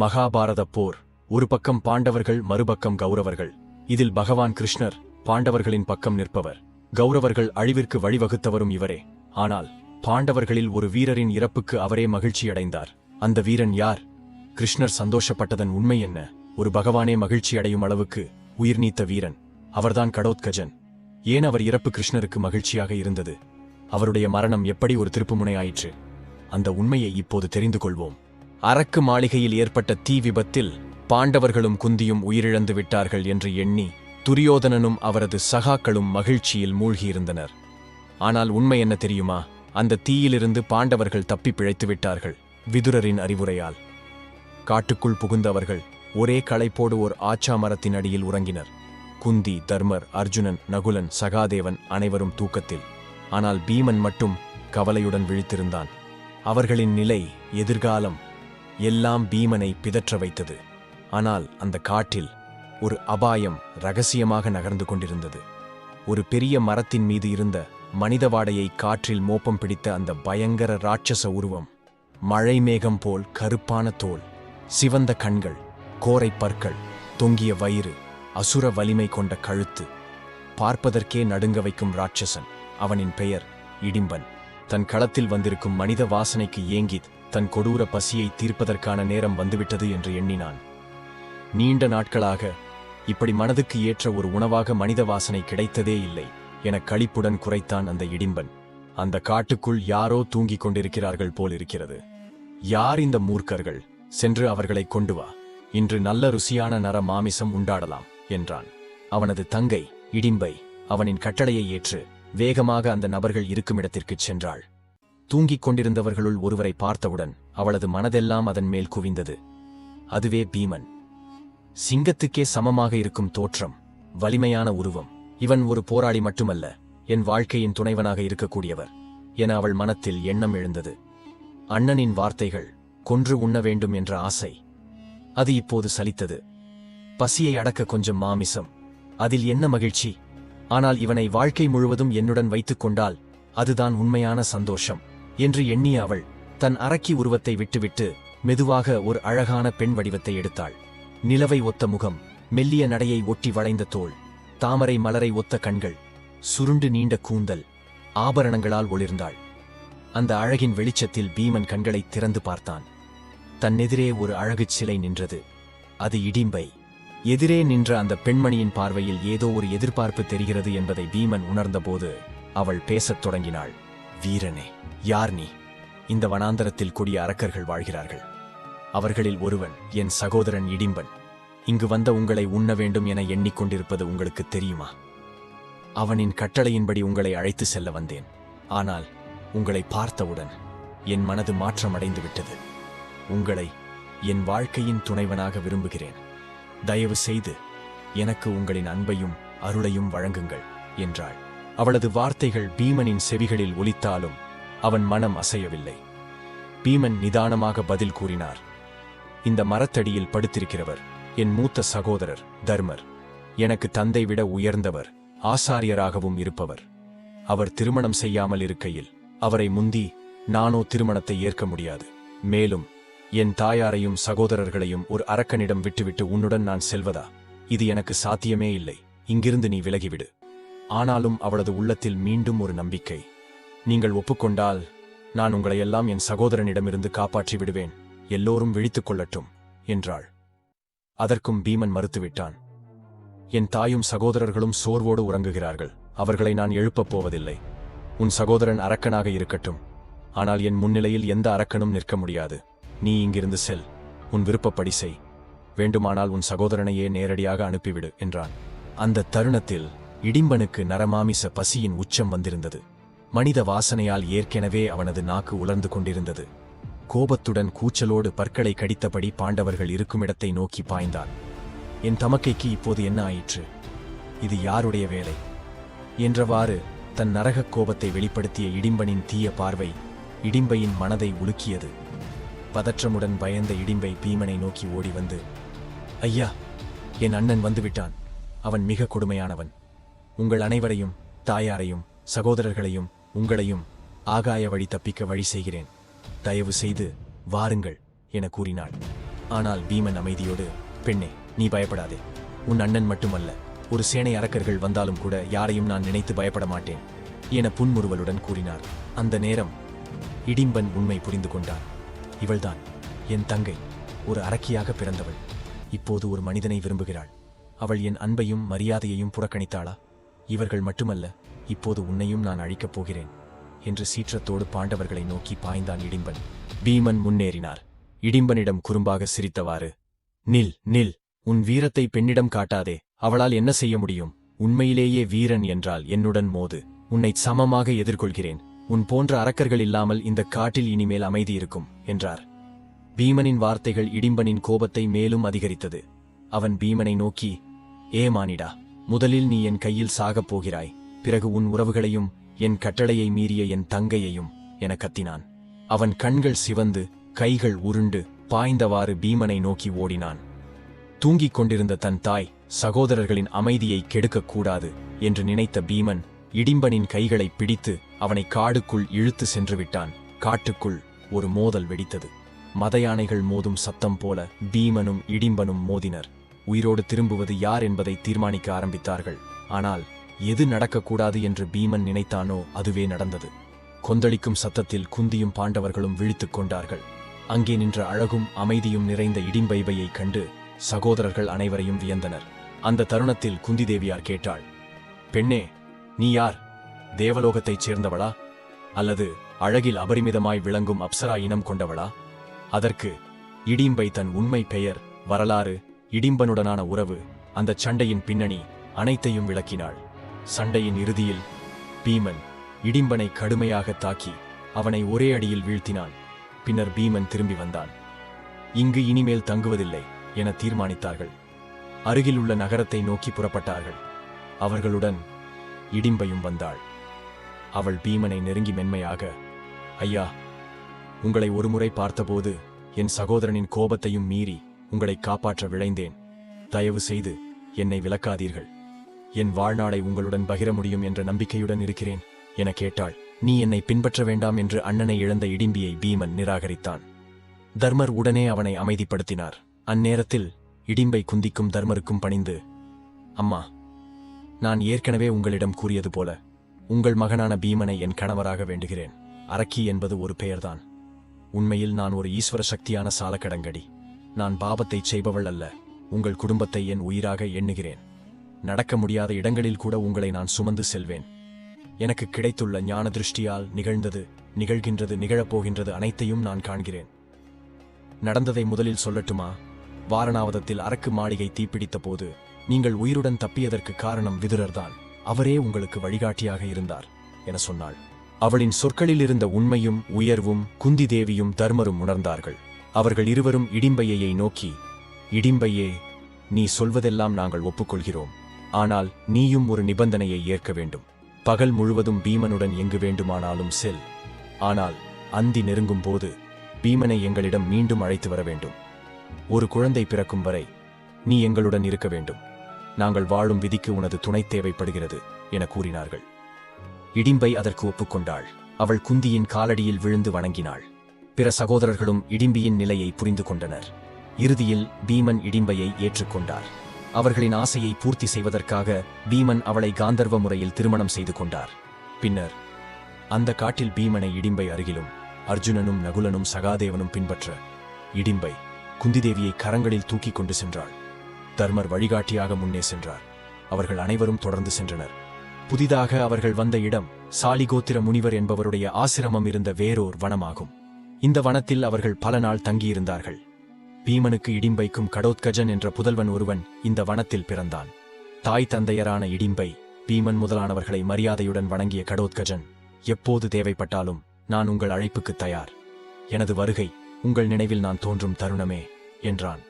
மகாபாரத போர். ஒரு பக்கம் பாண்டவர்கள் மறுபக்கம் கௌரவர்கள். இதில் பகவான் கிருஷ்ணர் பாண்டவர்களின் பக்கம் நிற்பவர். கௌரவர்கள் அழிவிற்கு வழிவகுத்தவரும் இவரே. ஆனால் பாண்டவர்களில் ஒரு வீரரின் இறப்புக்கு அவரே மகிழ்ச்சியடைந்தார். அந்த வீரன் யார்? கிருஷ்ணர் சந்தோஷப்பட்டதன் உண்மை என்ன? ஒரு பகவானே மகிழ்ச்சி அடையும் அளவுக்கு உயிர் நீத்த வீரன். அவர்தான் கடோத்கஜன். ஏன் அவர் இறப்பு கிருஷ்ணருக்கு மகிழ்ச்சியாக இருந்தது? அவருடைய மரணம் எப்படி ஒரு திருப்புமுனை ஆயிற்று அந்த உண்மையை இப்போது தெரிந்து கொள்வோம். அரக்கு மாளிகையில் ஏற்பட்ட தீ விபத்தில் பாண்டவர்களும் குந்தியும் உயிரிழந்து விட்டார்கள் என்று எண்ணி துரியோதனனும் அவரது சகாக்களும் மகிழ்ச்சியில் மூழ்கியிருந்தனர். ஆனால் உண்மை என்ன தெரியுமா? அந்த தீயிலிருந்து பாண்டவர்கள் தப்பி பிழைத்து விட்டார்கள் விதுரரின் அறிவுரையால். காட்டுக்குள் புகுந்தவர்கள் ஒரே களைப்போடு ஓர் ஆச்சா மரத்தின் அடியில் உறங்கினர். குந்தி தர்மர் அர்ஜுனன் நகுலன் சகாதேவன் அனைவரும் தூக்கத்தில். ஆனால் பீமன் மட்டும் கவலையுடன் விழித்திருந்தான். அவர்களின் நிலை எதிர்காலம் எல்லாம் பீமனை பிதற்ற வைத்தது. ஆனால் அந்த காட்டில் ஒரு அபாயம் ரகசியமாக நகர்ந்து கொண்டிருந்தது. ஒரு பெரிய மரத்தின் மீது இருந்த மனித வாடையை காற்றில் மோப்பம் பிடித்த அந்த பயங்கர ராட்சச உருவம் மழை மேகம் போல் கருப்பான தோல் சிவந்த கண்கள் கோரை பற்கள் தொங்கிய வயிறு அசுர வலிமை கொண்ட கழுத்து பார்ப்பதற்கே நடுங்க வைக்கும் ராட்சசன் அவனின் பெயர் இடிம்பன். தன் களத்தில் வந்திருக்கும் மனித வாசனைக்கு ஏங்கி தன் கொடூர பசியை தீர்ப்பதற்கான நேரம் வந்துவிட்டது என்று எண்ணினான். நீண்ட நாட்களாக இப்படி மனதுக்கு ஏற்ற ஒரு உணவாக மனித வாசனை கிடைத்ததே இல்லை என களிப்புடன் குறைத்தான் அந்த இடிம்பன். அந்த காட்டுக்குள் யாரோ தூங்கிக் கொண்டிருக்கிறார்கள் போல் இருக்கிறது யார் இந்த மூர்க்கர்கள்? சென்று அவர்களை கொண்டு வா. இன்று நல்ல ருசியான நர மாமிசம் உண்டாடலாம் என்றான். அவனது தங்கை இடிம்பை அவனின் கட்டளையை ஏற்று வேகமாக அந்த நபர்கள் இருக்கும் இடத்திற்குச் சென்றாள். தூங்கிக் கொண்டிருந்தவர்களுள் ஒருவரை பார்த்தவுடன் அவளது மனதெல்லாம் அதன் மேல் குவிந்தது. அதுவே பீமன். சிங்கத்துக்கே சமமாக இருக்கும் தோற்றம் வலிமையான உருவம். இவன் ஒரு போராளி மட்டுமல்ல என் வாழ்க்கையின் துணைவனாக இருக்கக்கூடியவர் என அவள் மனத்தில் எண்ணம் எழுந்தது. அண்ணனின் வார்த்தைகள் கொன்று உண்ண வேண்டும் என்ற ஆசை. அது இப்போது சலித்தது. பசியை அடக்க கொஞ்சம் மாமிசம். அதில் என்ன மகிழ்ச்சி? ஆனால் இவனை வாழ்க்கை முழுவதும் என்னுடன் வைத்துக் கொண்டால் அதுதான் உண்மையான சந்தோஷம். என்று எண்ணிய அவள் தன் அரக்கி உருவத்தை விட்டுவிட்டு மெதுவாக ஒரு அழகான பெண் வடிவத்தை எடுத்தாள். நிலவை ஒத்த முகம் மெல்லிய நடையை ஒட்டி வளைந்த தோல் தாமரை மலரை ஒத்த கண்கள் சுருண்டு நீண்ட கூந்தல் ஆபரணங்களால் ஒளிர்ந்தாள். அந்த அழகின் வெளிச்சத்தில் பீமன் கண்களை திறந்து பார்த்தான். தன்னெதிரே ஒரு அழகுச் சிலை நின்றது. அது இடிம்பை. எதிரே நின்ற அந்த பெண்மணியின் பார்வையில் ஏதோ ஒரு எதிர்பார்ப்பு தெரிகிறது என்பதை பீமன் உணர்ந்தபோது அவள் பேசத் தொடங்கினாள். வீரனே யார் நீ? இந்த வனாந்தரத்தில் கொடிய அரக்கர்கள் வாழ்கிறார்கள். அவர்களில் ஒருவன் என் சகோதரன் இடிம்பன். இங்கு வந்த உங்களை உண்ண வேண்டும் என எண்ணிக்கொண்டிருப்பது உங்களுக்கு தெரியுமா? அவனின் கட்டளையின்படி உங்களை அழைத்து செல்ல வந்தேன். ஆனால் உங்களை பார்த்தவுடன் என் மனது மாற்றமடைந்து விட்டது உங்களை என் வாழ்க்கையின் துணைவனாக விரும்புகிறேன். தயவு செய்து எனக்கு உங்களின் அன்பையும் அருளையும் வழங்குங்கள் என்றாள். அவளது வார்த்தைகள் பீமனின் செவிகளில் ஒலித்தாலும் அவன் மனம் அசையவில்லை. பீமன் நிதானமாக பதில் கூறினார் இந்த மரத்தடியில் படுத்திருக்கிறவர் என் மூத்த சகோதரர் தர்மர். எனக்கு தந்தை விட உயர்ந்தவர் ஆசாரியராகவும் இருப்பவர். அவர் திருமணம் செய்யாமல் இருக்கையில் அவரை முந்தி நானோ திருமணத்தை ஏற்க முடியாது. மேலும் என் தாயாரையும் சகோதரர்களையும் ஒரு அரக்கனிடம் விட்டுவிட்டு உன்னுடன் நான் செல்வதா? இது எனக்கு சாத்தியமே இல்லை. இங்கிருந்து நீ விலகிவிடு. ஆனாலும் அவளது உள்ளத்தில் மீண்டும் ஒரு நம்பிக்கை. நீங்கள் ஒப்புக்கொண்டால் நான் உங்களையெல்லாம் என் சகோதரனிடமிருந்து காப்பாற்றி விடுவேன். எல்லோரும் விழித்துக் கொள்ளட்டும் என்றாள். அதற்கும் பீமன் மறுத்துவிட்டான். என் தாயும் சகோதரர்களும் சோர்வோடு உறங்குகிறார்கள். அவர்களை நான் எழுப்பப் போவதில்லை. உன் சகோதரன் அரக்கனாக இருக்கட்டும். ஆனால் என் முன்னிலையில் எந்த அரக்கனும் நிற்க முடியாது. நீ இங்கிருந்து செல். உன் விருப்பப்படி செய். வேண்டுமானால் உன் சகோதரனையே நேரடியாக அனுப்பிவிடு என்றான். அந்த தருணத்தில் இடிம்பனுக்கு நரமாமிச பசியின் உச்சம் வந்திருந்தது. மனித வாசனையால் ஏற்கனவே அவனது நாக்கு உலர்ந்து கொண்டிருந்தது. கோபத்துடன் கூச்சலோடு பற்களை கடித்தபடி பாண்டவர்கள் இருக்குமிடத்தை நோக்கி பாய்ந்தான். என் தமக்கைக்கு இப்போது என்ன ஆயிற்று? இது யாருடைய வேலை? என்றவாறு தன் நரகக் கோபத்தை வெளிப்படுத்திய இடிம்பனின் தீய பார்வை இடிம்பையின் மனதை உலுக்கியது. பதற்றமுடன் பயந்த இடிம்பை பீமனை நோக்கி ஓடி வந்து ஐயா என் அண்ணன் வந்துவிட்டான். அவன் மிக கொடுமையானவன். உங்கள் அனைவரையும் தாயாரையும் சகோதரர்களையும் உங்களையும் ஆகாய வழி தப்பிக்க வழி செய்கிறேன். தயவு செய்து வாருங்கள் என கூறினாள். ஆனால் பீமன் அமைதியோடு பெண்ணே நீ பயப்படாதே. உன் அண்ணன் மட்டுமல்ல. ஒரு சேனை அரக்கர்கள் வந்தாலும் கூட யாரையும் நான் நினைத்து பயப்பட மாட்டேன் என புன்முறுவலுடன் கூறினார் அந்த நேரம் இடிம்பன் உண்மை புரிந்து கொண்டான். இவள்தான் என் தங்கை. ஒரு அரக்கியாக பிறந்தவள். இப்போது ஒரு மனிதனை விரும்புகிறாள். அவள் என் அன்பையும் மரியாதையையும் புறக்கணித்தாளா? இவர்கள் மட்டுமல்ல இப்போது உன்னையும் நான் அழிக்கப் போகிறேன் என்று சீற்றத்தோடு பாண்டவர்களை நோக்கி பாய்ந்தான் இடிம்பன். பீமன் முன்னேறினார். இடிம்பனிடம் குறும்பாக சிரித்தவாறு நில் நில் உன் வீரத்தை பெண்ணிடம் காட்டாதே அவளால் என்ன செய்ய முடியும்? உண்மையிலேயே வீரன் என்றால் என்னுடன் மோது. உன்னை சமமாக எதிர்கொள்கிறேன். உன் போன்ற அரக்கர்கள் இல்லாமல் இந்த காட்டில் இனிமேல் அமைதி இருக்கும் என்றார். பீமனின் வார்த்தைகள் இடிம்பனின் கோபத்தை மேலும் அதிகரித்தது. அவன் பீமனை நோக்கி ஏ மானிடா முதலில் நீ என் கையில் சாகப் போகிறாய். பிறகு உன் உறவுகளையும் என் கட்டளையை மீறிய என் தங்கையையும் என கத்தினான். அவன் கண்கள் சிவந்து கைகள் உருண்டு பாய்ந்தவாறு பீமனை நோக்கி ஓடினான். தூங்கிக் கொண்டிருந்த தன் தாய் சகோதரர்களின் அமைதியை கெடுக்கக்கூடாது என்று நினைத்த பீமன் இடிம்பனின் கைகளை பிடித்து அவனை காடுக்குள் இழுத்து சென்று விட்டான். காட்டுக்குள் ஒரு மோதல் வெடித்தது. மத யானைகள் மோதும் சத்தம் போல பீமனும் இடிம்பனும் மோதினர். உயிரோடு திரும்புவது யார் என்பதை தீர்மானிக்க ஆரம்பித்தார்கள். ஆனால் எது நடக்கக்கூடாது என்று பீமன் நினைத்தானோ அதுவே நடந்தது. கொந்தளிக்கும் சத்தத்தில் குந்தியும் பாண்டவர்களும் விழித்துக் கொண்டார்கள். அங்கே நின்ற அழகும் அமைதியும் நிறைந்த இடிம்பைபையைக் கண்டு சகோதரர்கள் அனைவரையும் வியந்தனர். அந்த தருணத்தில் குந்தி தேவியார் கேட்டாள் பெண்ணே நீ யார்? தேவலோகத்தைச் சேர்ந்தவளா? அல்லது அழகில் அபரிமிதமாய் விளங்கும் அப்சரா இனம் கொண்டவளா? அதற்கு இடிம்பை தன் உண்மை பெயர் வரலாறு இடிம்பனுடனான உறவு அந்தச் சண்டையின் பின்னணி அனைத்தையும் விளக்கினாள். சண்டையின் இறுதியில் பீமன் இடிம்பனை கடுமையாக தாக்கி அவனை ஒரே அடியில் வீழ்த்தினான். பின்னர் பீமன் திரும்பி வந்தான். இங்கு இனிமேல் தங்குவதில்லை என தீர்மானித்தார்கள். அருகில் உள்ள நகரத்தை நோக்கி புறப்பட்டார்கள். அவர்களுடன் இடிம்பையும் வந்தாள். அவள் பீமனை நெருங்கி மென்மையாக ஐயா உங்களை ஒருமுறை பார்த்தபோது என் சகோதரனின் கோபத்தையும் மீறி உங்களை காப்பாற்ற விழைந்தேன். தயவு செய்து என்னை விலக்காதீர்கள் என் வாழ்நாளை உங்களுடன் பகிர முடியும் என்ற நம்பிக்கையுடன் இருக்கிறேன் என கேட்டாள். நீ என்னை பின்பற்ற வேண்டாம் என்று அண்ணனை இழந்த இடிம்பியை பீமன் நிராகரித்தான். தர்மர் உடனே அவனை அமைதிப்படுத்தினார். அந்நேரத்தில் இடிம்பை குந்திக்கும் தர்மருக்கும் பணிந்து அம்மா நான் ஏற்கனவே உங்களிடம் கூறியது போல உங்கள் மகனான பீமனை என் கணவராக வேண்டுகிறேன். அரக்கி என்பது ஒரு பெயர்தான். உண்மையில் நான் ஒரு ஈஸ்வர சக்தியான சாலக்கடங்கடி. நான் பாபத்தை செய்பவள் அல்ல. உங்கள் குடும்பத்தை என் உயிராக எண்ணுகிறேன். நடக்க முடியாத இடங்களில் கூட உங்களை நான் சுமந்து செல்வேன். எனக்கு கிடைத்துள்ள ஞான திருஷ்டியால் நிகழ்ந்தது நிகழ்கின்றது நிகழப்போகின்றது அனைத்தையும் நான் காண்கிறேன். நடந்ததை முதலில் சொல்லட்டுமா? வாரணாவதத்தில் அரக்கு மாளிகை தீப்பிடித்த போது நீங்கள் உயிருடன் தப்பியதற்கு காரணம் விதுரர்தான். அவரே உங்களுக்கு வழிகாட்டியாக இருந்தார் என சொன்னாள். அவளின் சொற்களில் இருந்த உண்மையும் உயர்வும் குந்தி தேவியும் தர்மரும் உணர்ந்தார்கள். அவர்கள் இருவரும் இடிம்பையை நோக்கி இடிம்பையே நீ சொல்வதெல்லாம் நாங்கள் ஒப்புக்கொள்கிறோம். ஆனால் நீயும் ஒரு நிபந்தனையை ஏற்க வேண்டும். பகல் முழுவதும் பீமனுடன் எங்கு வேண்டுமானாலும் செல். ஆனால் அந்தி நெருங்கும் போது பீமனை எங்களிடம் மீண்டும் அழைத்து வர வேண்டும். ஒரு குழந்தை பிறக்கும் வரை நீ எங்களுடன் இருக்க வேண்டும். நாங்கள் வாழும் விதிக்கு உனது துணை தேவைப்படுகிறது என கூறினார்கள். இடிம்பை அதற்கு ஒப்புக்கொண்டாள். அவள் குந்தியின் காலடியில் விழுந்து வணங்கினாள். பிற சகோதரர்களும் இடிம்பியின் நிலையை புரிந்து கொண்டனர். இறுதியில் பீமன் இடிம்பையை ஏற்றுக்கொண்டார். அவர்களின் ஆசையை பூர்த்தி செய்வதற்காக பீமன் அவளை காந்தர்வ முறையில் திருமணம் செய்து கொண்டார். பின்னர் அந்த காட்டில் பீமனை இடிம்பை அருகிலும் அர்ஜுனனும் நகுலனும் சகாதேவனும் பின்பற்ற இடிம்பை குந்திதேவியை கரங்களில் தூக்கி கொண்டு சென்றாள். தர்மர் வழிகாட்டியாக முன்னே சென்றார். அவர்கள் அனைவரும் தொடர்ந்து சென்றனர். புதிதாக அவர்கள் வந்த இடம் சாலிகோத்திர முனிவர் என்பவருடைய ஆசிரமம் இருந்த வேறோர் வனமாகும். இந்த வனத்தில் அவர்கள் பல நாள் தங்கியிருந்தார்கள். பீமனுக்கு இடிம்பைக்கும் கடோத்கஜன் என்ற புதல்வன் ஒருவன் இந்த வனத்தில் பிறந்தான். தாய் தந்தையரான இடிம்பை பீமன் முதலானவர்களை மரியாதையுடன் வணங்கிய கடோத்கஜன் எப்போது தேவைப்பட்டாலும் நான் உங்கள் அழைப்புக்கு தயார். எனது வருகை உங்கள் நினைவில் நான் தோன்றும் தருணமே என்றான்.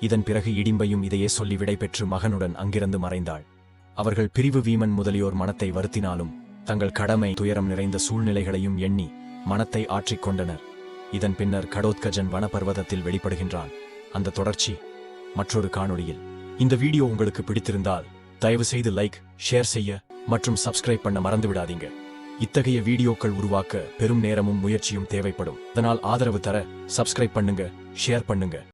இதன் பிறகு இடிம்பையும் இதையே சொல்லி விடைபெற்று மகனுடன் அங்கிருந்து மறைந்தாள். அவர்கள் பிரிவு வீமன் முதலியோர் மனத்தை வருத்தினாலும் தங்கள் கடமை துயரம் நிறைந்த சூழ்நிலைகளையும் எண்ணி மனத்தை ஆற்றிக் கொண்டனர். இதன் பின்னர் கடோத்கஜன் வனபர்வதத்தில் வெளிப்படுகின்றான். அந்த தொடர்ச்சி மற்றொரு காணொளியில். இந்த வீடியோ உங்களுக்கு பிடித்திருந்தால் தயவு செய்து லைக் ஷேர் செய்ய மற்றும் சப்ஸ்கிரைப் பண்ண மறந்து விடாதீங்க இத்தகைய வீடியோக்கள் உருவாக்க பெரும் நேரமும் முயற்சியும் தேவைப்படும். அதனால் ஆதரவு தர சப்ஸ்கிரைப் பண்ணுங்க ஷேர் பண்ணுங்க.